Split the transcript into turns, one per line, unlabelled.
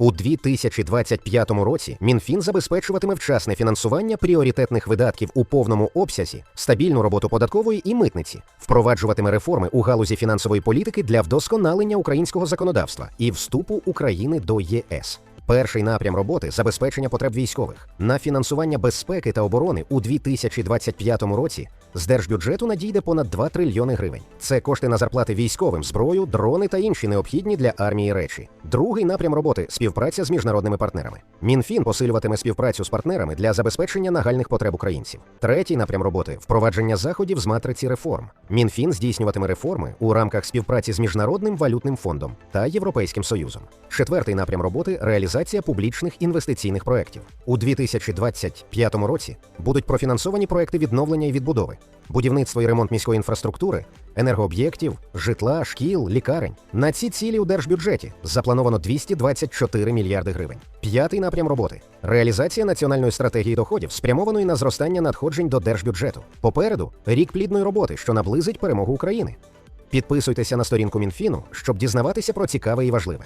У 2025 році Мінфін забезпечуватиме вчасне фінансування пріоритетних видатків у повному обсязі, стабільну роботу податкової і митниці, впроваджуватиме реформи у галузі фінансової політики для вдосконалення українського законодавства і вступу України до ЄС. Перший напрям роботи забезпечення потреб військових на фінансування безпеки та оборони у 2025 році з держбюджету надійде понад 2 трильйони гривень. Це кошти на зарплати військовим, зброю, дрони та інші необхідні для армії речі. Другий напрям роботи співпраця з міжнародними партнерами. Мінфін посилюватиме співпрацю з партнерами для забезпечення нагальних потреб українців. Третій напрям роботи впровадження заходів з матриці реформ. Мінфін здійснюватиме реформи у рамках співпраці з міжнародним валютним фондом та Європейським Союзом. Четвертий напрям роботи реалізація публічних інвестиційних проєктів. У 2025 році будуть профінансовані проекти відновлення і відбудови, будівництво і ремонт міської інфраструктури, енергооб'єктів, житла, шкіл, лікарень. На ці цілі у держбюджеті заплановано 224 мільярди гривень. П'ятий напрям роботи реалізація національної стратегії доходів, спрямованої на зростання надходжень до держбюджету. Попереду рік плідної роботи, що наблизить перемогу України. Підписуйтеся на сторінку Мінфіну, щоб дізнаватися про цікаве і важливе.